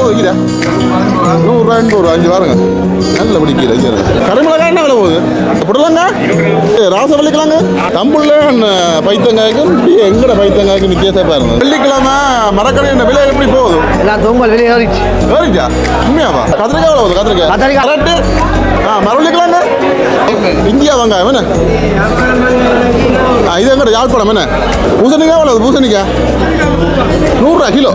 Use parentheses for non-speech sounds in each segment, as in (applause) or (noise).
போகுது கீரை நூறுரூவா எண்பது ரூபா அஞ்சு வாருங்க. நல்ல பிடிக்கல இங்கே கரைமிளகாய் என்ன விலை போகுது? புடலங்க ராசவள்ளிக்கிழங்கு? தம்புள்ள பைத்தங்காய்க்கும் எங்கட பைத்தங்காய்க்கும் வித்தியாசம் பாருங்க. வெள்ளிக்கிழமை மரக்கடை என்ன விலை எப்படி போகுது? எல்லாம் தொங்கல் வெளியே ஏறிச்சு வேறிச்சா உண்மையாவா? கத்திரிக்காய் எவ்வளோ போகுது கத்திரிக்காய். கத்திரிக்காய். கரெக்டு? ஆ மரவள்ளிக்கிழங்கு? இந்தியா வெங்காயம் என்ன? இது எங்கட யாழ்ப்பாணம் என்ன? பூசணிக்காய் எவ்வளோ பூசணிக்காய். நூறுரூவா கிலோ.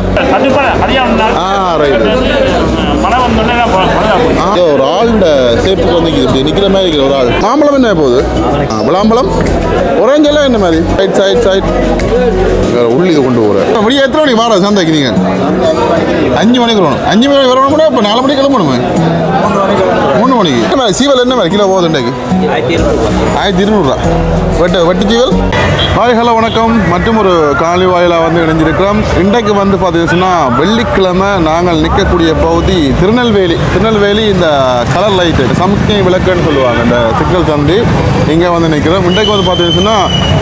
ஆ ரைட் மழை வந்தோடனே ஆ, ஒரு ஆளோட சேப்புக்கு வந்து இப்படி நிற்கிற மாதிரி இருக்கிற ஒரு ஆள். மாம்பழம் என்ன போகுது விளாம்பழம் ஒரேஞ்ச் எல்லாம் என்ன மாதிரி? சைட் சைட் சைட் வேற உள்ளி கொண்டு போகிறேன் முடிய எத்தனை மணிக்கு வர சந்தைக்கு நீங்கள் அஞ்சு மணிக்கு வரணும். அஞ்சு மணிக்கு வரணும் கூட இப்போ நாலு மணிக்கு கிளம்பணுமே. மூணு மணிக்கு. என்ன மாதிரி? சீவல் என்ன மாதிரி? கிலோ போகுது இன்றைக்கு? ஆயிரத்தி இருநூறுவா வெட்டு வெட்டு சீவல். ஹாய் ஹலோ வணக்கம். மற்றும் ஒரு காலி வாயிலாக வந்து இணைஞ்சிருக்கிறோம் இன்றைக்கு வந்து பார்த்தீங்கன்னா வெள்ளிக்கிழமை நாங்கள் நிற்கக்கூடிய பகுதி திருநெல்வேலி. திருநெல்வேலி இந்த கலர் லைட்டு சம்திங் விளக்குன்னு சொல்லுவாங்க இந்த சிக்னல் தந்தி. இங்கே வந்து நிற்கிறோம் இன்றைக்கு வந்து பார்த்தீங்கன்னா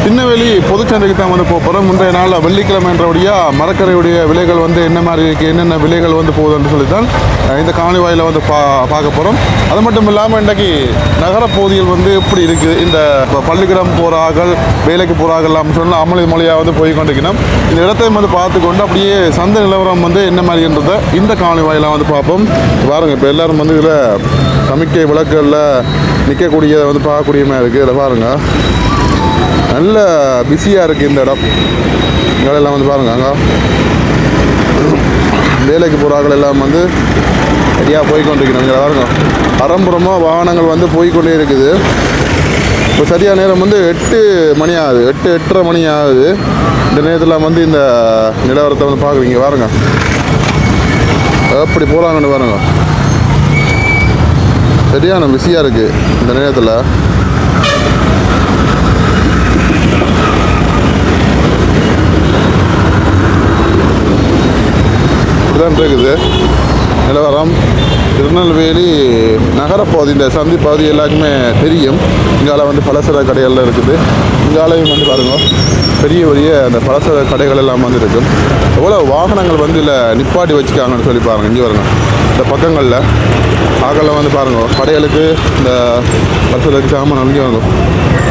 திருநெல்வேலி பொதுச்சந்தைக்கு தான் வந்து போக போகிறோம் முந்தைய நாள் வெள்ளிக்கிழமைன்றபடியாக மரக்கரையுடைய விலைகள் வந்து என்ன மாதிரி இருக்குது என்னென்ன விலைகள் வந்து போகுதுன்னு சொல்லி தான் இந்த காணொலி வாயில் வந்து பா பார்க்க போகிறோம் அது மட்டும் இல்லாமல் இன்றைக்கு நகரப்பகுதிகள் வந்து எப்படி இருக்குது இந்த ப- பள்ளிக்கூடம் போகிறார்கள் வேலைக்கு போகிறார்கள் சொன்னால் அமளி மொழியாக வந்து போய் கொண்டிருக்கணும். இந்த இடத்தையும் வந்து பார்த்துக்கொண்டு அப்படியே சந்தை நிலவரம் வந்து என்ன மாதிரின்றதை இந்த காணொலி வாயிலாக வந்து பார்ப்போம். பாருங்கள் இப்போ எல்லாரும் வந்து இதில் சமிக்கை விளக்குகளில் நிற்கக்கூடியதை வந்து பார்க்கக்கூடிய மாதிரி இருக்குது. இதில் பாருங்கள் நல்ல பிஸியாக இருக்குது இந்த இடம். இங்கெல்லாம் வந்து பாருங்கள் அங்கே. வேலைக்கு போகிறார்கள் எல்லாம் வந்து சரியாக போய்கொண்டிருக்கணும் இங்கே பாருங்க. அறம்புறமாக வாகனங்கள் வந்து போய்க்கொண்டே இருக்குது. இப்போ சரியான நேரம் வந்து எட்டு மணி ஆகுது. எட்டு எட்டரை மணி ஆகுது. இந்த நேரத்தில் வந்து இந்த நிலவரத்தை வந்து பார்க்குறீங்க. பாருங்கள் எப்படி போகிறாங்கன்னு பாருங்கள் சரியான பிஸியாக இருக்குது இந்த நேரத்தில். இப்படிதான் இருக்குது நிலவரம். திருநெல்வேலி நகரப்பகுதி இந்த சந்தி பகுதி எல்லாருக்குமே தெரியும். இங்கால வந்து பலசர கடைகள்லாம் இருக்குது. இங்காலையும் வந்து பாருங்க பெரிய பெரிய அந்த பலசர கடைகள் எல்லாம் வந்து இருக்கும் எவ்வளோ வாகனங்கள் வந்து இதில் நிப்பாட்டி வச்சுக்காங்கன்னு சொல்லி பாருங்கள் இங்கே வருங்க இந்த பக்கங்களில். ஆக்களில் வந்து பாருங்க கடைகளுக்கு இந்த பஸ்ஸில் சாமான் இங்கே வந்து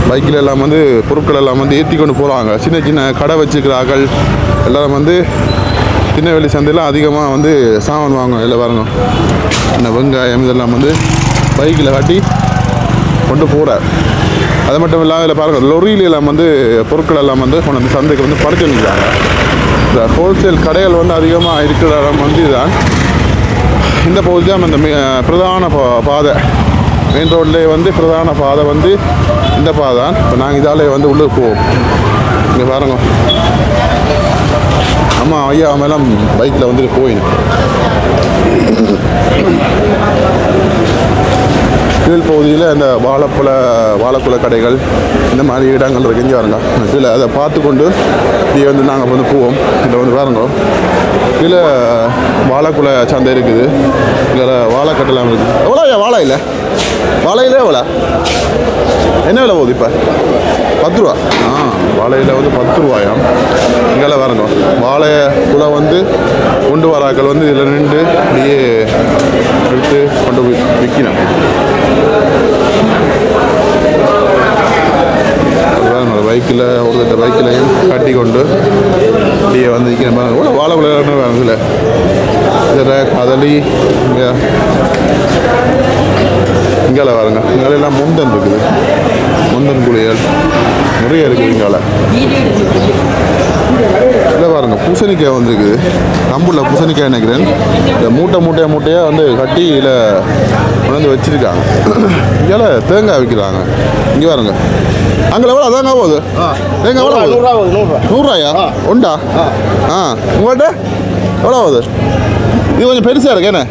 பைக்கில் எல்லாம் வந்து பொருட்கள் எல்லாம் வந்து ஏற்றி கொண்டு போகிறாங்க சின்ன சின்ன கடை வச்சுக்கிற ஆக்கள் எல்லாம் வந்து திருநெல்வேலி சந்தையில் அதிகமாக வந்து சாமான் வாங்குவோம் இல்லை பாருங்க. இந்த வெங்காயம் இதெல்லாம் வந்து பைக்கில் காட்டி கொண்டு போகிற அது மட்டும் இல்லாமல் இதில் பாருங்கள் லொரியிலெல்லாம் வந்து பொருட்கள் எல்லாம் வந்து கொண்டு வந்து சந்தைக்கு வந்து பறிச்சு நிற்கிறாங்க இந்த ஹோல்சேல் கடைகள் வந்து அதிகமாக இருக்கிற இடம் வந்து இதுதான். இந்த பகுதி தான் இந்த பிரதான பா- பாதை. மெயின் ரோட்லேயே வந்து பிரதான பாதை வந்து இந்த பாதை தான் இப்போ நாங்கள் இதாலே வந்து உள்ளே போவோம். இங்கே பாருங்க. அம்மா ஐயா மேலாம் பைக்கில் வந்துட்டு போயிடும் கீழ் பகுதியில் இந்த வாழைப்பழ வாழைக்குல கடைகள் இந்த மாதிரி இடங்கள் இருக்குது இங்கே பாருங்க கீழே அதை பார்த்து கொண்டு இங்கே வந்து நாங்கள் வந்து போவோம். இதில் வந்து பாருங்க கீழே வாழைக்குல சந்தை இருக்குது. இதில் வாழைக்கட்டெல்லாம் இருக்குது எவ்வளோ வாழை இல்லை? வாழையில எவ்வளோ? என்ன விலை போகுது இப்போ? பத்து ரூபா. ஆ வாழையில் வந்து பத்து ரூபாயாம். இங்கே வரணும் வாழை கூட வந்து கொண்டு வராக்கள் வந்து இதில் நின்று அப்படியே எடுத்து கொண்டு போய் விற்கணும் பைக்கில் ஒரு பைக்கிலையும் கட்டி கொண்டு அப்படியே வந்து விற்கணும் மாதிரி கூட வாழை விளையாடணும் வேணும் இதில். இதில் கதலி இங்கே இங்கால பாருங்க. இங்கால எல்லாம் முந்தன் இருக்குது. முந்தன் குளியல். நிறைய இருக்குது இங்கால. இல்லை பாருங்க பூசணிக்காய் வந்துருக்குது. கம்புல பூசணிக்காய் நினைக்கிறேன். இந்த மூட்டை மூட்டையா மூட்டையாக வந்து கட்டி இதில் கொண்டு வந்து வச்சிருக்காங்க. இங்கால தேங்காய் விற்கிறாங்க இங்கே பாருங்க. அங்கே எவ்வளோ அதாங்க போகுது. தேங்காய் எவ்வளோ நூறுரூவா நூறுரூவாயா? உண்டா? ஆ. உங்கள்கிட்ட எவ்வளோ ஆகுது இது கொஞ்சம் பெருசாக இருக்கு என்ன?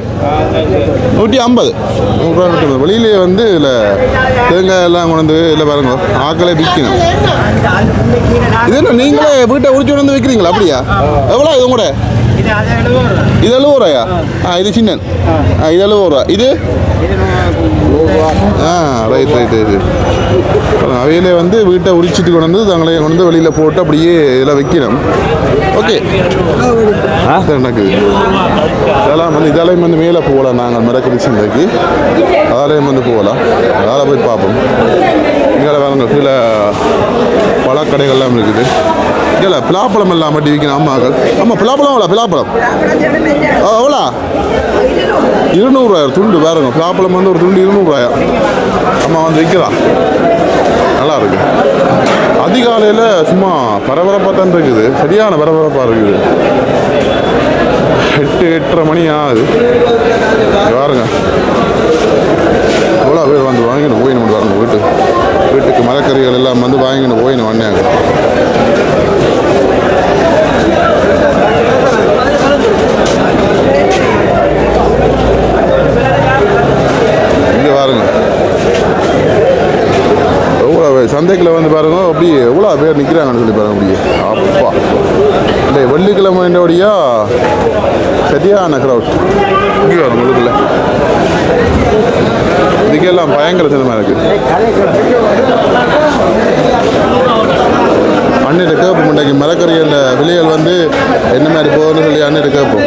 நூற்றி ஐம்பது. நூறுரூவா நூற்றி ஐம்பது வெளியிலே வந்து இதில் தேங்காய் எல்லாம் கொண்டு வந்து இல்லை பாருங்க ஆக்களே விற்கணும். இது என்ன நீங்களே வீட்டை உரிச்சு கொண்டு வந்து விற்கிறீங்களா? அப்படியா? எவ்வளோ இது கூட இது எழுபது ரூபாயா? ஆ இது சின்னன். ஆ இது எழுபது ரூபா. இது? ஆ ரைட் ரைட் ரைட் அவையிலே வந்து வீட்டை உரிச்சிட்டு கொண்டு வந்து தங்களை கொண்டு வந்து வெளியில் போட்டு அப்படியே இதில் வைக்கணும். ஓகே எனக்கு இதெல்லாம் வந்து இதெல்லாம் வந்து மேலே போகலாம் நாங்கள் மிரக்கரி சந்தைக்கு. அதாலையும் வந்து போகலாம். அதால் போய் பார்ப்போம். இங்கே வேறு கீழே பழக்கடைகள்லாம் இருக்குது. இல்லை பிலாப்பழம் எல்லாம் மட்டும் விற்கணும் அம்மாக்கள் ஆமாம் பிலாப்பழம் அவ்வளோ பிளாப்பழம் ஆ, எவ்வளோ இருநூறுவாயா துண்டு பாருங்க. பிளாப்பழம் வந்து ஒரு துண்டு இருநூறுவாயா? அம்மா வந்து விற்கிறான் நல்லா இருக்கு. அதிகாலையில் சும்மா பரபரப்பாக தான் இருக்குது. சரியான பரபரப்பாக இருக்குது. எட்டு எட்டரை மணி ஆகுது. இங்க பாருங்க. எவ்வளோ பேர் வந்து வாங்கின்னு போயின்னு பாருங்க வீட்டு. வீட்டுக்கு மரக்கறிகள் எல்லாம் வந்து வாங்கின்னு போயின்னு வந்தாங்க. பாருங்க. எவ்வளோ சந்தைக்குள்ள வந்து பாருங்க அப்படி எவ்வளோ பேர் நிற்கிறாங்கன்னு சொல்லி பாருங்க அப்படியே. அப்பா. இல்லை வெள்ளிக்கிழமைன்றபடியா சரியான க்ரௌட் இங்கே வரும் உள்ளுக்குள்ள இதுக்கெல்லாம் பயங்கர சினிமா இருக்கு. அண்ணிட்ட கேட்போம் இன்றைக்கு மரக்கறியில் விலைகள் வந்து என்ன மாதிரி போகுதுன்னு சொல்லி அண்ணன் கேட்போம்.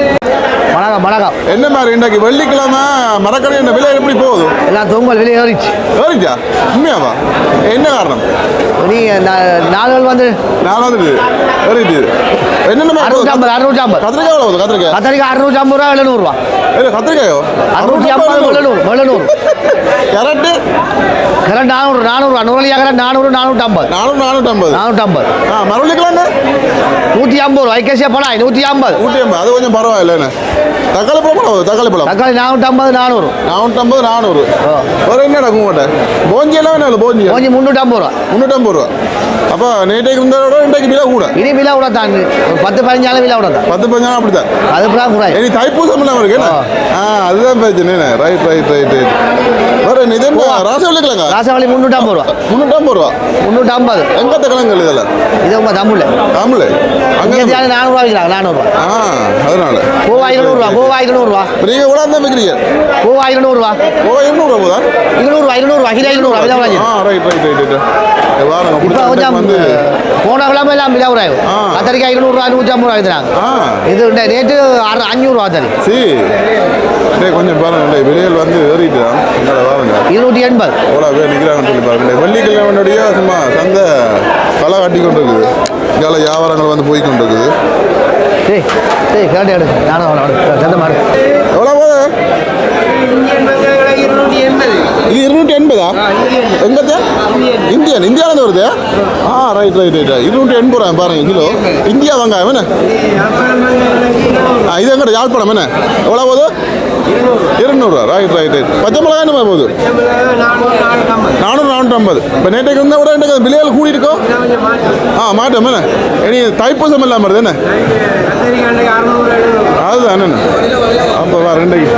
வணக்கம் வணக்கம். என்ன மாதிரி இன்றைக்கு வெள்ளிக்கிழமை மரக்கறி என்ன விலை எப்படி போகுது? எல்லாம் தொங்கல் வெளியே ஏறிச்சு ஏறிச்சா உண்மையாவா? என்ன காரணம்? நீ நாளுகள் வந்து நான் வந்துட்டு ஏறிட்டு என்னென்ன மாதிரி அறுநூற்றி போகுது? ஐம்பது அறுநூற்றி ஐம்பது. கத்திரிக்காய் எவ்வளோ கத்திரிக்காய்? கத்தரிக்காய் அறுநூற்றி ஐம்பது ரூபா எழுநூறுவா ஏய், கத்திரிக்காயோ? அறுநூற்றி ஐம்பது எழுநூறு எழுநூறு. (laughs) கரெக்டு கரெக்ட் நானூறு நானூறுவா நூறுலியா கரெக்ட் நானூறு நானூற்றி ஐம்பது. நானூறு நானூற்றம்பது நானூற்றி ஐம்பது. ஆ நூற்றி ஐம்பது ரூபா. ஐக்கேசியா பணம் நூற்றி ஐம்பது. ஊட்டி அம்பா அது கொஞ்சம் பரவாயில்லைண்ணே தக்காளி பழம் தக்காளி பழம்? தக்காளி நானூற்றி ஐம்பது நானூறு. நானூற்றம்பது நானூறு. ஆ. வேறு என்னடா உங்கள்கிட்ட போஞ்சி எல்லாம் என்ன போஞ்சி ஐம்பது ரூபா. முந்நூற்றம்பது ரூபா. அப்போ நேற்றைக்கு இருந்ததோட இன்றைக்கு விலை கூட. இனி விலை விட தான் ஒரு பத்து பதினஞ்சாலும் விலை விட தான் பத்து பஞ்சம் அப்படித்தான். அதுக்கெல்லாம் கூட இனி தைப்பூசம் இல்லாமல் இருக்கு அதுதான் பிரச்சனை ரைட் ரைட் ரைட் ரைட் என்ன இது? என்ன? ராசா விளக்கலங்க ராசவழி முந்நூற்றி ஐம்பது ரூபா. முந்நூற்றம்பது ரூபா? முந்நூற்றி ஐம்பது எங்க தக்கலங்கள் இதெல்லாம்? இது உங்கள் தமிழ் அங்கே நானூறுவா விற்கிறாங்க நானூறுவா ஆ அதனால. கோவா இருநூறுவா கோவா இருநூறுவா இப்ப நீங்க கூட தான் விற்கிறீங்க கோவா இருநூறுவா ஓ இருநூறுவா போதா? இருநூறுவா இருநூறுவா கிலோ இருநூறுவா விளைஞ்சி ஆ ரைட் ரைட் ரைட் ரைட் வந்து போன கிழமை எல்லாம் விலை விளையும் ஆ. கத்தரிக்காய் இருநூறுவா நூற்றி ஐம்பது ரூபா விற்கிறாங்க இது இந்த நேற்று அறு கொஞ்சம் பாருங்க டேய் விலைகள் வந்து ஏறிட்டு தான். எங்களை வாருங்க இருநூற்றி எண்பது எவ்வளோ பேர் நிற்கிறாங்கன்னு சொல்லி பாருங்க. டேய் வெள்ளிக்கிழமையுடைய சும்மா சந்தை களை கட்டி கொண்டு இருக்குது இங்கால வியாபாரங்கள் வந்து போய் கொண்டு இருக்குது டேய் டேய் கேட்டு எடு நானும் அவனை சந்த மாடு. எவ்வளோ போகுது? இது இருநூற்றி எண்பதா? எங்கத்த? இந்தியன் இந்தியாவிலேருந்து வருது? ஆ ரைட் ரைட் ரைட் இருநூற்றி எண்பது ரூபா பாருங்க கிலோ. இந்தியா வெங்காயம் என்ன? ஆ இது எங்கட யாழ்ப்பாணம் என்ன? எவ்வளோ போகுது? இருநூறுவா. Right right right. பச்சை மிளகாய் என்ன போகுது? நானூறு நானூற்றம்பது. இப்போ நேற்றைக்கு இருந்தால் கூட இன்றைக்கு விலையில் கூடி இருக்கோ ஆ மாட்டோம் என்ன? இனி தைப்பூசம் இல்லாமல் வருது என்ன? அதுதான் என்ன? அப்போ வா ரெண்டைக்கு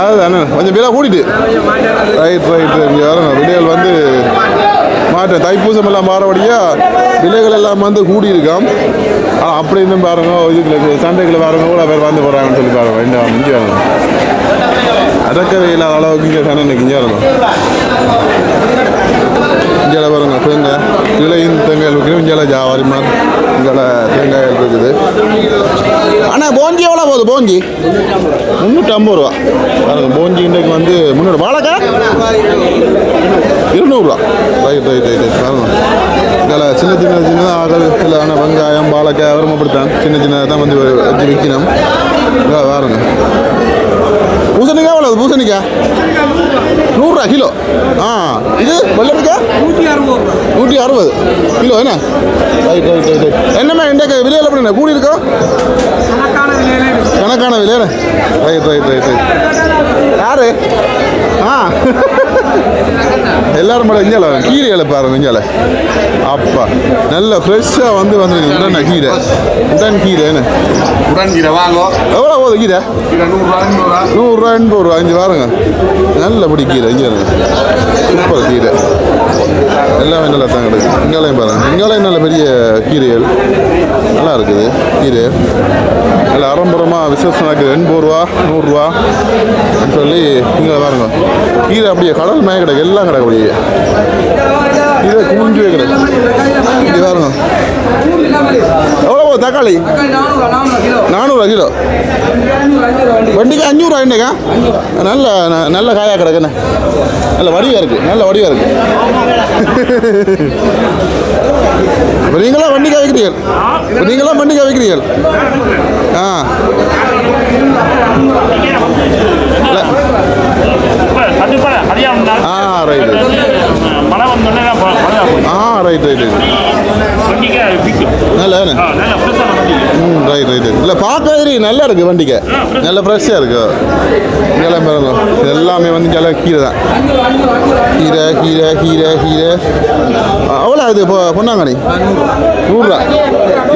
அதுதான் என்ன? கொஞ்சம் விலை கூடிட்டு. ரைட் ரைட் இங்கே வரணும் விலையில் வந்து மாற்றம் தைப்பூசம் எல்லாம் மாறபடியா விலைகள் எல்லாம் வந்து கூடி ஆனால் அப்படி இன்னும் பாருங்க இதுக்குள்ள சந்தைக்குள்ள பாருங்க கூட பேர் வந்து போகிறாங்கன்னு சொல்லி பாருங்க இந்த இங்கே வரணும் அடக்கவே இல்லாத அளவுக்கு இங்கே சண்டை இங்கே வரணும் இங்கே பாருங்க தேங்காய் இலையும் தேங்காய் வைக்கணும் இங்கே ஜாவாரி மாதிரி இங்கே தேங்காய் இருக்குது. ஆனால் போஞ்சி எவ்வளோ போகுது போஞ்சி முந்நூற்றி ஐம்பது ரூபா. பாருங்க போஞ்சி இன்றைக்கு வந்து முந்நூறு வாழைக்காய் இருநூறுவா. ரைட் ரைட் ரைட் ரைட் பாருங்க. இதில் சின்ன சின்ன சின்ன ஆகல் இல்லை வெங்காயம் பாலக்காய் அவரும் அப்படித்தான் சின்ன சின்னதாக தான் வந்து வச்சு விற்கணும். இங்கே பாருங்க. பூசணிக்காய் எவ்வளோ பூசணிக்காய் நூறுரூவா கிலோ. ஆ இது வெள்ளரிக்காய் நூற்றி அறுபது. நூற்றி அறுபது கிலோ என்ன? ரைட் ரைட் ரைட் ரைட் என்னம்மா இன்றைக்கு விலையில் எப்படி கூடி இருக்கோ? கணக்கான விலையில ரைட் ரைட் ரைட் ரைட் யாரு? ஆ. எல்லாரும் மேலே இஞ்சால கீரைகளை பாருங்க இஞ்சால அப்பா நல்ல ஃப்ரெஷ்ஷாக வந்து வந்துருக்கு உடனே கீரை. உடன் கீரை என்ன? உடன் கீரை வாங்கோ. எவ்வளோ போகுது கீரை? நூறுரூவா எண்பது ரூபா. அஞ்சு பாருங்க. நல்லபடி கீரை இருங்க சூப்பர் கீரை. எல்லாமே நல்லா தான் கிடைக்கும் இங்காலையும் பாருங்க. இங்காலையும் நல்ல பெரிய கீரைகள். நல்லா இருக்குது கீரை. நல்ல அரம்புறமாக விசேஷம் நடக்குது. எண்பது ரூபா நூறுரூவா அப்படின்னு சொல்லி இங்கே பாருங்க. கீரை அப்படியே கடல் மேய கிடக்கு எல்லாம் கிடக்கு அப்படியே. கீரை குமிஞ்சு கிடக்கு. இங்கே பாருங்க. எவ்வளோ தக்காளி? நானூறுரூவா கிலோ. வண்டிக்கு அஞ்சூறுரூவா என்னக்கா? நல்ல நல்ல காயாக கிடக்குண்ணே. நல்ல வடிவாக இருக்குது நல்ல வடிவாக இருக்குது இப்போ நீங்களாம் வண்டிக்காய் வைக்கிறீர்கள் இப்போ நீங்களாம் வண்டிக்காய் வைக்கிறீர்கள் ஆ. ஆ ரைட்டு ஆ ரைட் ரைட் நல்ல நல்ல ம் ரைட் ரைட் இல்லை பார்க்கறது நல்லா இருக்குது வண்டிக்கு. நல்ல ஃப்ரெஷ்ஷாக இருக்கு. இதெல்லாம் பாருங்க. எல்லாமே வந்து எல்லாம் கீரை தான். கீரை கீரை கீரை கீரை எவ்வளோ இது இப்போ பொன்னாங்கண்ணி? நூறுரூவா.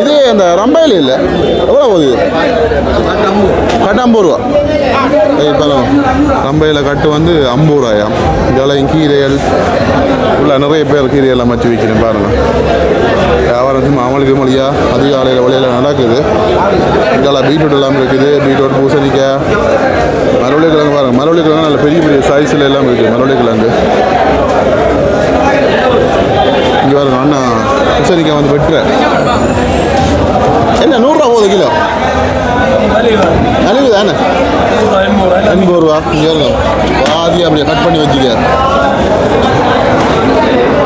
இது அந்த ரம்பையில் இல்லை. எவ்வளோ போகுது கட்டு ஐம்பது ரூபா. பாருங்க. ரம்பையில் கட்டு வந்து ஐம்பது ரூபாயாம் இதெல்லாம் கீரைகள் உள்ள நிறைய பேர் எல்லாம் வச்சு வைக்கிறேன் பாருங்கள் வியாபாரம் மாமலுக்கு அவங்களுக்கு மொழியா அதிகாலையில் வழியில் நடக்குது. இதெல்லாம் பீட்ரூட் எல்லாம் இருக்குது. பீட்ரூட் பூசணிக்காய். மரவள்ளி கிழங்கு பாருங்கள் மரவள்ளி கிழங்கு நல்ல பெரிய பெரிய சைஸில் எல்லாம் இருக்குது. மரவள்ளி கிழங்கு. இங்கே பாருங்கள் அண்ணா பூசணிக்காய் வந்து வெட்டுறேன். என்ன நூறுரூவா போகுது கிலோ? நலிவு தானே? எண்பது ரூபா. இங்கே பாதி அப்படியே கட் பண்ணி வச்சுக்க.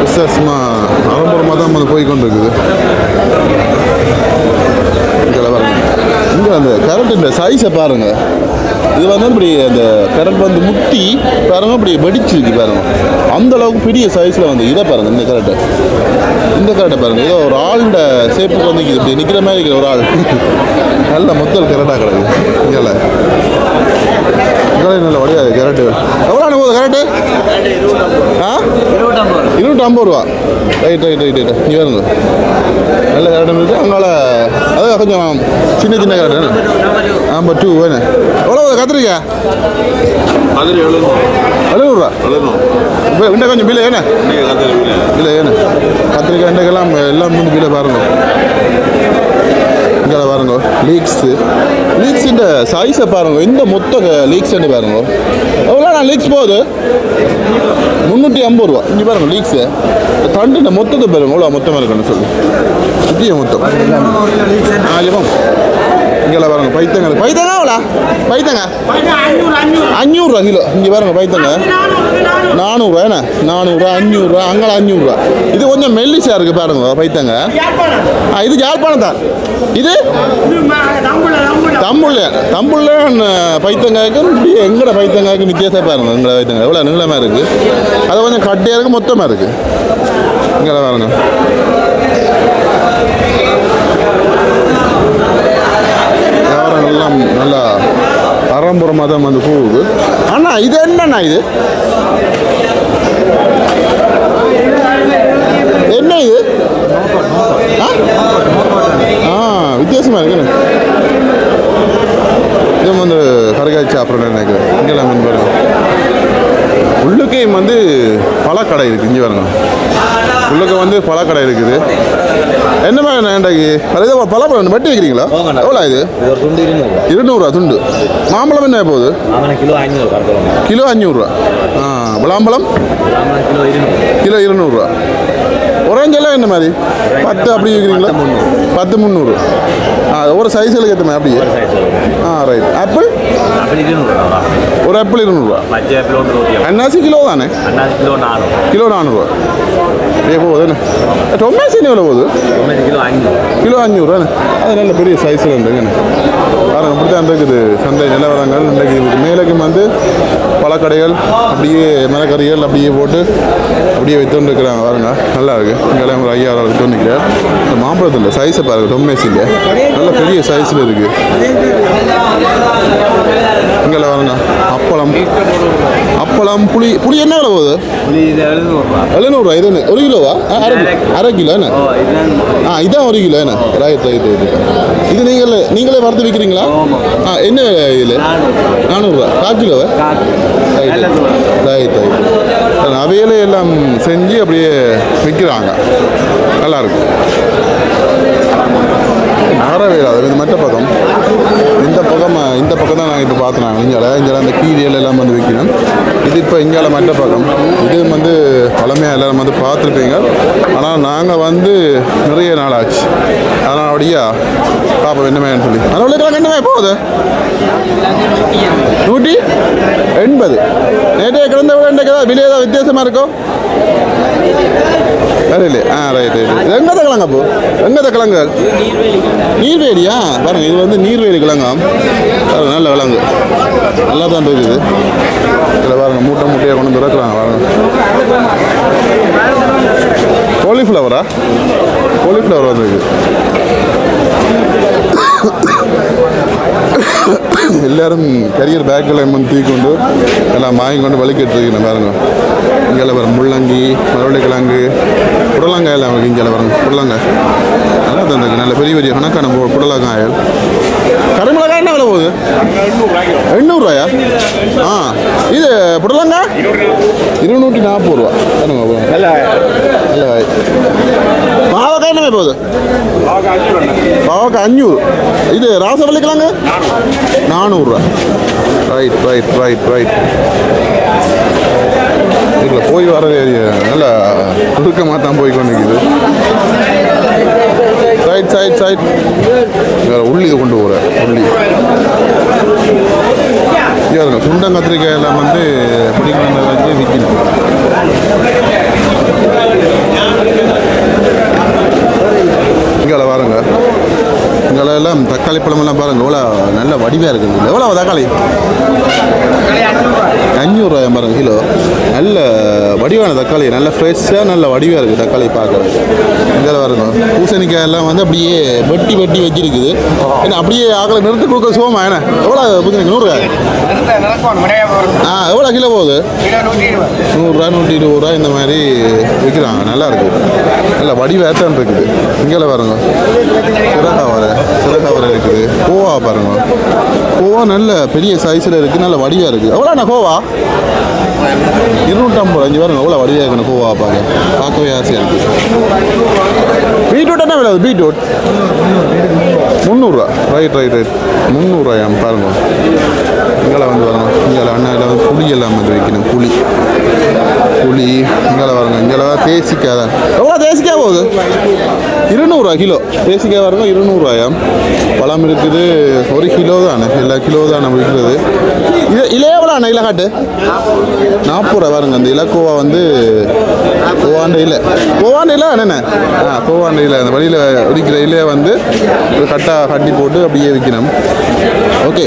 விசேஷமாக அரம்பரமாக தான் வந்து போய் கொண்டு இருக்குது இங்கே அந்த கரண்ட்டு சைஸை பாருங்க. இது வந்து இப்படி அந்த கரண்ட் வந்து முட்டி பாருங்க இப்படி வெடிச்சிருக்கு பாருங்க. அந்த அளவுக்கு பெரிய சைஸில் வந்து இதை பாருங்க இந்த கரண்ட்டை இந்த கரண்ட்டை பாருங்க ஏதோ ஒரு ஆளோட சேப்புக்கு வந்து இப்படி நிற்கிற மாதிரி இருக்கிற ஒரு ஆள். (laughs) நல்ல மொத்தல் கரண்டாக கிடக்கு இங்கே இங்கே நல்ல வழியாது கரண்ட்டு எவ்வளோ அனுபவம் கரண்ட்டு ஆ? இருநூற்றம்பது ரூபா. ரைட் ரைட் ரைட் ரைட் இங்கே இருந்து நல்ல கரண்ட் இருக்குது அதனால் அதான் கொஞ்சம் சின்ன சின்ன கரண்ட் நம்பர் டூ வேணும் எவ்வளோ கத்திரிக்காய் எழுநூறு எழுநூறுவா எழுநூறு. இப்போ இன்னும் கொஞ்சம் பில்லை ஏண்ணே இல்லை ஏண்ணே கத்திரிக்காய் இன்றைக்கெல்லாம் எல்லாம் வந்து பில்லை பாருங்க. இங்கே பாருங்க. லீக்ஸு லீக்ஸிൻ്റെ சைஸை பாருங்க. இந்த மொத்த லீக்ஸ்ன்னு பாருங்க. எவ்வளோ நான் லீக்ஸ் போகுது? முந்நூற்றி ஐம்பது ரூபா. இங்கே பாருங்க லீக்ஸு தண்டுன மொத்தத்தை பாருங்க. எவ்வளோ மொத்தமாக இருக்குன்னு சொல்லி. இப்படியே மொத்தம். ஆயிரம் இங்கே பாருங்க பைத்தங்க பைத்தங்க எவ்வளோ பைத்தங்க? அஞ்சூறுரூவா கிலோ. இங்கே பாருங்க பைத்தங்க. நானூறுரூவா என்ன? நானூறுரூவா அஞ்சூறுரூவா அங்கே அஞ்சூறுரூவா. இது கொஞ்சம் மெல்லிசாக இருக்குது பாருங்க பைத்தங்க. ஆ இது யாழ்ப்பாணம் தான். இது? தம்புள்ள. தம்புள்ள பைத்தங்காய்க்கும் இப்படி எங்கட பைத்தங்காய்க்கும் வித்தியாசம் பாருங்க எங்கட பைத்தங்காய் எவ்வளோ நீளமாக இருக்குது அது கொஞ்சம் கட்டியாக இருக்குது மொத்தமாக இருக்குது இங்கே பாருங்க வியாபாரம் எல்லாம் நல்லா அறம்புறமாக தான் வந்து போகுது. அண்ணா இது என்னண்ணா இது? என்ன இது? ஆ? வித்தியாசமாக இருக்குண்ணே இது வந்து கரைக்காய்ச்சி அப்புறம் நினைக்கிறேன். இங்கெல்லாம் வந்து பாருங்க. உள்ளுக்கையும் வந்து பழக்கடை இருக்குது இங்கே பாருங்க. உள்ளுக்க வந்து பழக்கடை இருக்குது. என்ன மாதிரி ஏண்டாக்கி அது ஏதோ பழப்பழம் வெட்டி வைக்கிறீங்களா? எவ்வளோ இது? இது இருநூறுவா துண்டு மாம்பழம் என்ன போகுது? கிலோ அஞ்சூறுரூவா ஆ விளாம்பழம்? கிலோ இருநூறு. கிலோ இருநூறுவா ஒரேஞ்செல்லாம் என்ன மாதிரி? பத்து அப்படி விற்கிறீங்களா பத்து முந்நூறு. ஆ ஒரு சைஸுகளுக்கு ஏற்ற மாதிரி அப்படியே? ஆ ரைட் ஆப்பிள் அப்படி இருநூறு ஒரு ஆப்பிள் இருநூறுவா பச்சை ஆப்பிள் ஒன்று நூற்றி அன்னாசி கிலோ தானே அண்ணாச்சி கிலோ நானூறு கிலோ நானூறுரூவா ஏ போகுது என்ன டொமேசின் எவ்வளோ போகுது தொண்ணூறு கிலோ ஐநூறு கிலோ அஞ்சூறுவாண்ணே அது நல்ல பெரிய சைஸில் இருந்துங்கண்ணே பாருங்க இப்படி தான் இருக்குது சந்தை நிலவரங்கள் இன்றைக்கு இருக்குது மேலக்கும் வந்து பழக்கடைகள் அப்படியே மரக்கறிகள் அப்படியே போட்டு அப்படியே வித்துட்டு இருக்கிறாங்க பாருங்க நல்லா இருக்கு. இங்கெல்லாம் ஒரு ஐயாயிரம் வித்து வந்துக்கிறார் இந்த மாம்பழத்தில் சைஸை பாருங்க டொம்மேசிங்க நல்ல பெரிய சைஸில் இருக்கு. இங்கெல்லாம் பாருங்க அப்பளம். அப்பளம் புளி புளி என்ன விலை போகுது? எழுநூறுவா இது என்ன? ஒரு கிலோவா? அரை கிலோ அரை கிலோ என்ன? ஆ இதான் ஒரு கிலோ என்ன? ரைட் ரைட் இது நீங்கள் நீங்களே வறுத்து விற்கிறீங்களா ஆ என்ன வேலை இதில்? நானூறுரூவா. கால் கிலோவா ரைட் ரைட் ரைட் அவையில எல்லாம் செஞ்சு அப்படியே விற்கிறாங்க. நல்லாயிருக்கும் நகரவேல் அது இது மற்ற பக்கம். இந்த பக்கம் இந்த பக்கம் தான் நாங்கள் இப்போ பார்த்துனாங்க இங்கால இங்கே அந்த கீரியல் எல்லாம் வந்து விற்கணும் இது இப்போ இங்கால மற்ற பக்கம். இது வந்து பழமையாக எல்லாரும் வந்து பார்த்துருப்பீங்க. ஆனால் நாங்கள் வந்து நிறைய நாள் ஆச்சு அதனால் அப்படியா? பாப்பா என்னமே சொல்லி. அதனால் என்னமே போகுது? நூற்றி எண்பது. நேற்றைய கிடந்த விட இன்றைக்கு விலை ஏதாவது வித்தியாசமாக இருக்கும் வேற ஆ ரைட் ரைட் எங்கே கிழங்கு அப்போ. எங்கே கிழங்கு நீர்வேலியா? பாருங்க இது வந்து நீர்வேலி கிழங்காம் நல்ல கிழங்கு நல்லா தான் இருக்குது. இதில் பாருங்க மூட்டை மூட்டையாக கொண்டு வந்து இறக்குறாங்க பாருங்க. காலிஃப்ளவரா காலிஃப்ளவர் வந்துருக்கு எல்லாரும் கரியர் பேக்கில் தூக்கி கொண்டு எல்லாம் வாங்கி கொண்டு வலிக்கிட்டு இருக்கணும் பாருங்க. இங்கே வரும் முள்ளங்கி மரவள்ளிக்கிழங்கு கிழங்கு புடலங்காய் எல்லாம் இருக்கு இங்கே பாருங்க புடலங்காய். நல்லா தந்துருக்கு நல்ல பெரிய பெரிய கணக்கான பு- புடலங்காயல் கருமிளகாய் என்ன விலை போகுது? எண்ணூறுரூவாயா ஆ. இது புடலங்காய்? இருநூற்றி நாற்பது ரூபா. நல்ல பாவக்காய் என்ன போகுது? பாவக்காய் அஞ்சூறு. இது ராசவள்ளி கிழங்கு நானூறுரூவா ரைட் ரைட் ரைட் ரைட் இதில் போய் வர ஏரியா நல்லா சுருக்கமாக தான் போய் கொண்டிருக்குது. சைட் சைட் சைட் வேறு உள்ளி கொண்டு போகிற உள்ளி. இங்கே இருங்க கத்திரிக்காய் எல்லாம் வந்து பிடிக்கணும் வந்து விற்கணும் இங்கே வாருங்க இங்கே எல்லாம் தக்காளி பழமெல்லாம் பாருங்க எவ்வளோ நல்ல வடிவாக இருக்குது எவ்வளோ தக்காளி? அஞ்சூறுரூவா பாருங்க கிலோ. நல்ல வடிவான தக்காளி நல்ல ஃப்ரெஷ்ஷாக நல்ல வடிவாக இருக்குது தக்காளி பார்க்குறது இங்கே வரணும் பூசணிக்காய் எல்லாம் வந்து அப்படியே வெட்டி வெட்டி வச்சிருக்குது. ஏன்னா அப்படியே ஆக்களை நிறுத்தி கொடுக்க சோமா என்ன? எவ்வளோ பூசணிக்கு நூறுரூவா? ஆ எவ்வளோ கிலோ போகுது? நூறுரூவா நூற்றி இருபது ரூபா இந்த மாதிரி விற்கிறாங்க நல்லா இருக்குது நல்ல வடிவேத்தான் இருக்குது. இங்கே பாருங்க வரேன் சிறகாவரை இருக்குது. கோவா பாருங்க. கோவா நல்ல பெரிய சைஸில் இருக்குது நல்ல வடியாக இருக்குது எவ்வளோண்ணா கோவா? இருநூற்றம்பது அஞ்சு பாருங்க எவ்வளோ வடியாக இருக்கணும் கோவா பாருங்க. பார்க்கவே ஆசையாக இருக்குது பீட்ரூட் என்ன விலை பீட்ரூட்? முந்நூறுரூவா ரைட் ரைட் ரைட் முந்நூறுரூவாயா பாருங்க. இங்கே வந்து பாருங்க இங்கே அண்ணா இதில் வந்து புளி எல்லாம் வந்து வைக்கணும் புளி. புளி இங்கே வருங்க இங்கே தேசிக்காய் தான். எவ்வளோ தேசிக்காய் போகுது? இருநூறுவா கிலோ. தேசிக்காய் பாருங்க இருநூறுவாயா? பழம் இருக்குது ஒரு கிலோ தானே எல்லா கிலோ தான் நம்ம விற்கிறது. இது இலை எவ்வளோ அண்ணா இலை காட்டு? நாற்பது ரூபா வருங்க அந்த இலக்கோவா வந்து கோவாண்ட இல்லை கோவாண்ட இல்லை என்னென்ன? ஆ கோவாண்ட இல்லை அந்த வழியில் இருக்கிற இலையை வந்து ஒரு கட்டாக கட்டி போட்டு அப்படியே விற்கணும். ஓகே.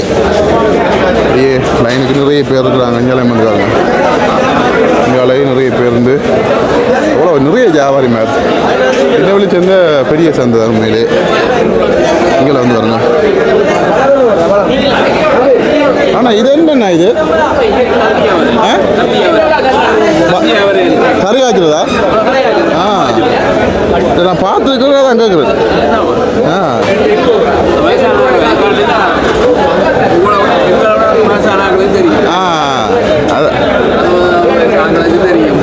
அப்படியே லைனுக்கு நிறைய பேர் இருக்கிறாங்க இங்கே வந்து பாருங்க நிறைய பேர் இருந்து. அவ்வளோ நிறைய வியாபாரி மேத் என்ன சேர்ந்த பெரிய சந்தை தான் உண்மையிலே. இங்கே வந்து வரணும் ஆனால் இது என்னண்ணா இது? ஆ? வ- கறி ஆ. இதை நான் பார்த்துருக்கிறதா தான் கேட்குறேன் ஆ. ஆ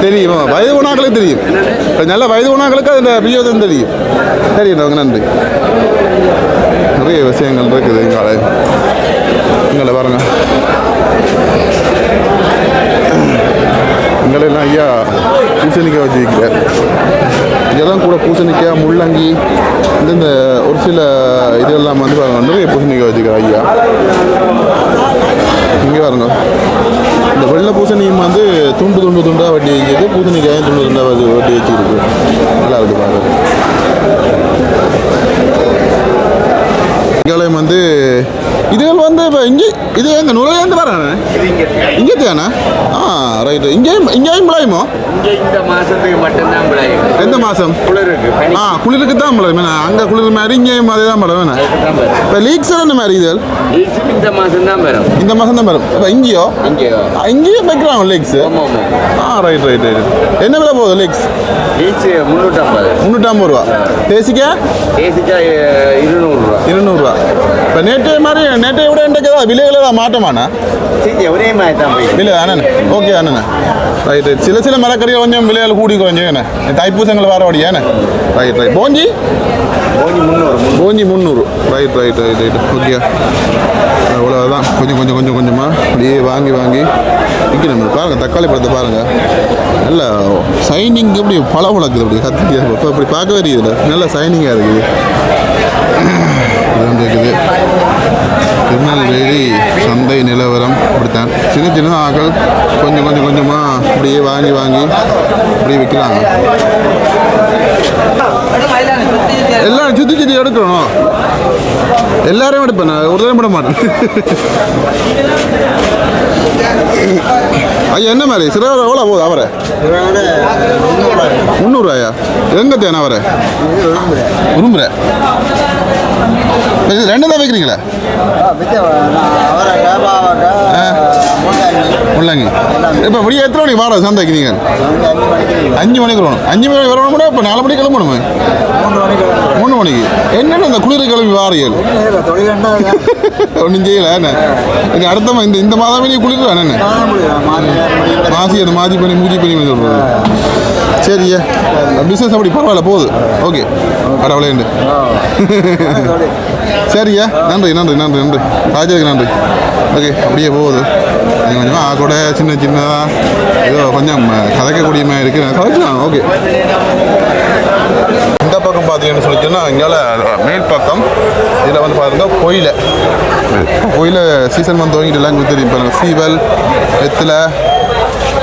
தெரியும். வயது உணாக்களுக்கு தெரியும். இப்ப நல்ல வயது உணாக்களுக்கு அந்த பிரியோதம் தெரியும். சரி அவங்க நன்றி. நிறைய விஷயங்கள் இருக்குது இங்கால இங்கே பாருங்க. இங்கெல்லாம் ஐயா பூசணிக்காய் வச்சு விற்கிறார் இதெல்லாம் கூட பூசணிக்காய் முள்ளங்கி இந்த ஒரு சில இதெல்லாம் வந்து நிறைய பூசணிக்காய் வச்சுக்கிறார் ஐயா. இங்கே பாருங்க. இந்த வெள்ளை பூசணியும் வந்து துண்டு துண்டு துண்டாக வட்டி வச்சுருக்கு பூசணிக்காயும் துண்டு துண்டாக வட்டி வட்டி வச்சுருக்கு. நல்லா இருக்கு பாருங்க. இங்காலயம் வந்து இதுகள் வந்து இப்போ இங்கே இது எங்கள் நுழைய வரானே? இங்கே தானே ஆ ரைட்டு இங்கேயும் இங்கேயும் விளையுமோ? இங்க இந்த மாசத்துக்கு மட்டும்தான் விளையும். எந்த மாதம் குளிருக்கு ஆ குளிருக்கு தான் விளையும். அங்கே குளிர் மாதிரி இங்கேயும் அதே தான் விளையும் தான் இப்போ லீக்ஸ் என்ன மாதிரி இது? லீஸுக்கு இந்த மாசம் தான் வரும். இந்த மாதம் தான் வரும். இப்போ இங்கேயோ? இங்கே ஆ, இங்கேயும் வைக்கிறாங்க லீக்ஸ் ஆ ரைட் ரைட் ரைட் என்ன விலை போகுது லீக்ஸ் லீஸ் முந்நூற்றம்பது முந்நூற்றம்பது ரூபா. தேசிக்கா? தேசிக்கா இருநூறுவா இருநூறுவா இப்போ நேற்றைய மாதிரி நேற்றைய விட இன்றைக்கு விலைகள் ஏதாவது போய் விலை அண்ணன் ஓகே அண்ணன் ரைட் ரைட் சில சில மரக்கறிகள் கொஞ்சம் விலைகள் கூடி குறைஞ்சு என்ன தைப்பூசங்கள் வர வழியா என்ன ரைட் ரைட் போஞ்சி முந்நூறு right right right right okay அவ்வளோதான் கொஞ்சம் கொஞ்சம் கொஞ்சம் கொஞ்சமாக அப்படியே வாங்கி வாங்கி விற்கணும் பாருங்க தக்காளி பழத்தை பாருங்கள் நல்ல சைனிங் எப்படி பல பழக்குது அப்படி கத்தி இப்போ அப்படி பார்க்கவே தெரியுதுல நல்ல சைனிங்காக இருக்குது இருக்குது திருநெல்வேலி சந்தை நிலவரம் இப்படித்தான் சின்ன சின்ன ஆக்கள் கொஞ்சம் கொஞ்சம் கொஞ்சமாக அப்படியே வாங்கி வாங்கி அப்படியே விற்கிறாங்க எல்லாரும் சுற்றி சுற்றி எடுக்கணும். எல்லாரையும் எடுப்பேன் நான். ஒரு தடவை விட மாட்டேன். ஐயா என்ன மாதிரி? சிறுவர் எவ்வளோ போகுது அவரை? முந்நூறுவாயா எங்கே தேன அவரை? உரும்புற இது ரெண்டு தான் வைக்கிறீங்களா முள்ளங்கி. இப்போ விடிய எத்தனை மணிக்கு வாடகை சந்தைக்கு நீங்கள் அஞ்சு மணிக்கு வரணும். அஞ்சு மணிக்கு வரணும் கூட இப்போ நாலு மணிக்கு கிளம்பணுமே. மூணு மணிக்கு என்னென்ன இந்த குளிர் கிளம்பி வாரியல்? ஒன்றும் செய்யல. என்ன? இனி அடுத்த இந்த இந்த மாதமே நீ குளிர் என்ன? மாசி அந்த மாதி பண்ணி மூஜி பண்ணி சொல்கிறது சரியா பிஸ்னஸ் அப்படி பரவாயில்ல போகுது. ஓகே கடவுளேண்டு சரியா நன்றி நன்றி நன்றி நன்றி. ராஜாவுக்கு நன்றி. ஓகே அப்படியே போகுது. கொஞ்சம் கொஞ்சமாக கூட சின்ன சின்னதாக ஏதோ கொஞ்சம் கதைக்கக்கூடிய மாதிரி இருக்குது கதைக்கலாம். ஓகே இந்த பக்கம் பார்த்தீங்கன்னு சொல்லி சொன்னால் இங்கால மேல் பக்கம். இதில் வந்து பாருங்க கோயில. கோயில சீசன் வந்து துவங்கிட்டு எல்லாம் தெரியும். பாருங்க சீவல் வெத்தில.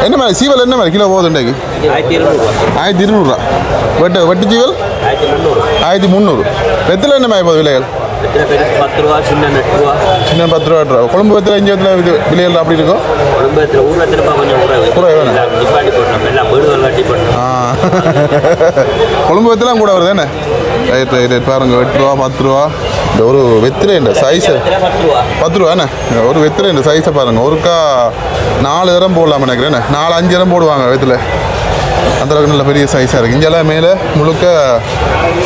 என்ன மாதிரி சீவல் என்ன மாதிரி கிலோ போகுது இன்றைக்கு. ஆயிரத்தி இருநூறுவா வெட்டு வெட்டு சீவல் ஆயிரத்தி முந்நூறு. வெத்தில என்ன போகுது விலைகள்? பத்து ரூபா சின்ன எட்டு ரூபா. சின்ன பத்து ரூபா எட்டு ரூபா. கொழும்பு வெத்தில இங்கே வெத்தில இது விலைகள் அப்படி இருக்கும்? குடும்பத்தில் ஊரில் திரும்ப கொஞ்சம் குறைவு. குறைவு தானே? எல்லாம் நிப்பாட்டி போட்டோம் எல்லாம் வீடுகள் கட்டி போட்டோம் ஆ. கொழும்பு வெத்திலாம் கூட வருது என்ன? ரைட் ரைட் பாருங்க எட்டு ரூபா பத்து ரூபா. இந்த ஒரு வெத்திலை இந்த சைஸு பத்து ரூபா. என்ன? ஒரு வெத்திலை இந்த சைஸை பாருங்கள் ஒருக்கா நாலு தரம் போடலாம் நினைக்கிறேன் என்ன? நாலு அஞ்சு தரம் போடுவாங்க வெத்தில. அந்த அளவுக்கு நல்ல பெரிய சைஸாக இருக்குது இங்கெல்லாம் மேலே முழுக்க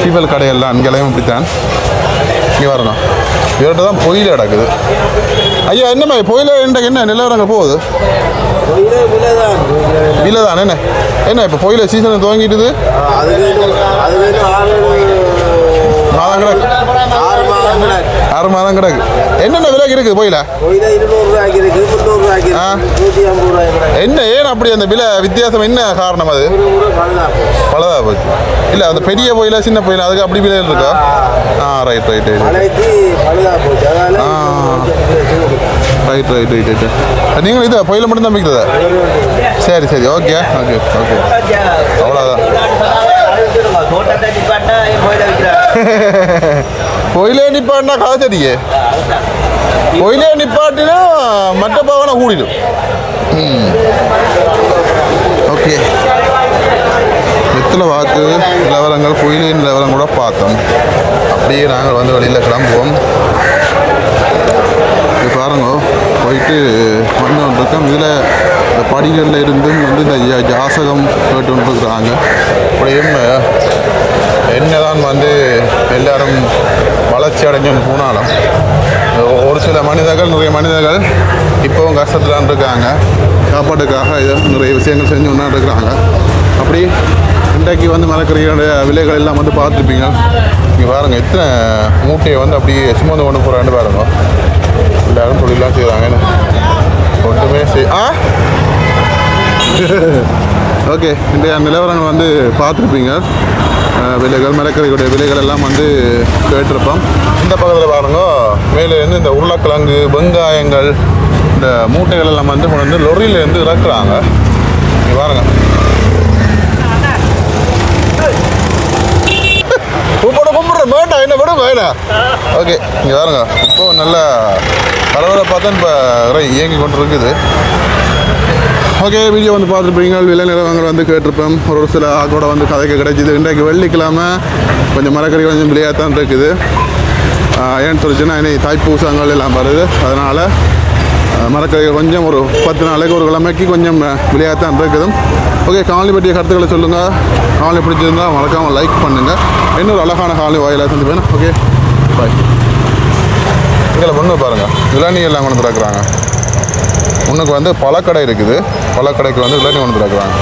சீவல் கடையெல்லாம் இங்கெல்லாம் இப்படித்தான். இங்கே வரணும் இவர்கிட்ட தான் பொயில கிடக்குது. ஐயா என்ன மாதிரி பொயில என்ன? என்ன நிலவரங்க போகுது? விலை தான் என்ன? என்ன இப்போ பொயில சீசன் துவங்கிட்டுது? மாதம் கிடக்கு ஆறு மாதம் கிடக்கு. என்னென்ன விலைக்கு இருக்குது பொயில? என்ன ஏன் அப்படி அந்த விலை வித்தியாசம்? என்ன காரணம் அது. பலதா போச்சு. இல்லை அந்த பெரிய கோயிலா சின்ன கோயிலா அதுக்கு அப்படி விலை இருக்கா? ஆ. ரைட் ரைட் ரைட் ஆ. ரைட் ரைட் ரைட் ரைட் நீங்கள் இது கோயிலை மட்டும் தான் விற்கிறதா சரி சரி ஓகே ஓகே ஓகே அவ்வளோதான் (laughs) கோயிலே நிப்பாட்டினா கதை தெரியே கோயிலே நிப்பாட்டினா மற்ற பாவனை கூடிடும். ஓகே. வெத்தலை வாக்கு நிலவரங்கள்? கோயிலின் நிலவரம் கூட பார்த்தோம். அப்படியே நாங்கள் வந்து வெளியில் கிளம்புவோம். இது பாருங்க. போயிட்டு வந்து இருக்கோம் இதில் இந்த படிகளில் இருந்தும் வந்து இந்த ஜாசகம் கேட்டு கொண்டிருக்கிறாங்க. அப்படியும் என்னதான் வந்து எல்லாரும் வளர்ச்சி அடைஞ்சும் போனாலும் ஒரு சில மனிதர்கள் நிறைய மனிதர்கள் இப்போவும் கஷ்டத்தில் இருக்காங்க. சாப்பாட்டுக்காக இதை நிறைய விஷயங்கள் செஞ்சு கொண்டு இருக்கிறாங்க. அப்படி இன்றைக்கு வந்து மரக்கறியோட விலைகள் எல்லாம் வந்து பார்த்துருப்பீங்க. இங்கே பாருங்க எத்தனை மூட்டையை வந்து அப்படியே சுமந்து கொண்டு போகிறான்னு பாருங்கள் எல்லாரும் தொழிலாம் செய்கிறாங்க என்ன ஒன்றுமே செய் ஆ? ஓகே இன்றைய நிலவரங்கள் வந்து பார்த்துருப்பீங்க. விலைகள் மரக்கறிகளுடைய விலைகள் எல்லாம் வந்து கேட்டிருப்போம். இந்த பக்கத்தில் பாருங்க. மேலே இருந்து இந்த உருளைக்கிழங்கு வெங்காயங்கள் இந்த மூட்டைகள் எல்லாம் வந்து கொண்டு வந்து லொரியிலேருந்து இறக்குறாங்க. இங்கே போயிடா. ஓகே இங்கே பாருங்க இப்போ நல்லா பரவாயில்ல பார்த்தா இப்போ இயங்கி கொண்டு இருக்குது ஓகே வீடியோ வந்து பார்த்துருப்பீங்க. விலை நிலவரங்கள் வந்து கேட்டிருப்பேன் ஒரு ஒரு சில ஆக்கோட வந்து கதைக்கு கிடைச்சிது. இன்றைக்கு வெள்ளிக்கிழமை கொஞ்சம் மரக்கறி கொஞ்சம் விலையாக தான் இருக்குது ஏன்னு சொல்லிச்சுன்னா இனி தாய்ப்பூசங்கள் எல்லாம் வருது. அதனால் மரக்கறி கொஞ்சம் ஒரு பத்து நாளைக்கு ஒரு கிழமைக்கு கொஞ்சம் விலையாக தான் இருக்குது. ஓகே காலனி பற்றிய கருத்துக்களை சொல்லுங்கள் காலனி பிடிச்சிருந்தா மறக்காமல் லைக் பண்ணுங்கள் இன்னொரு அழகான காலனி வாயிலாக சந்திப்பேன். வேணும் ஓகே பாய் இதில் ஒன்று பாருங்கள் இளநீ எல்லாம் கொண்டு திறக்கிறாங்க. உனக்கு வந்து பழக்கடை இருக்குது. பழக்கடைக்கு வந்து இளநீ கொண்டு திறக்கிறாங்க.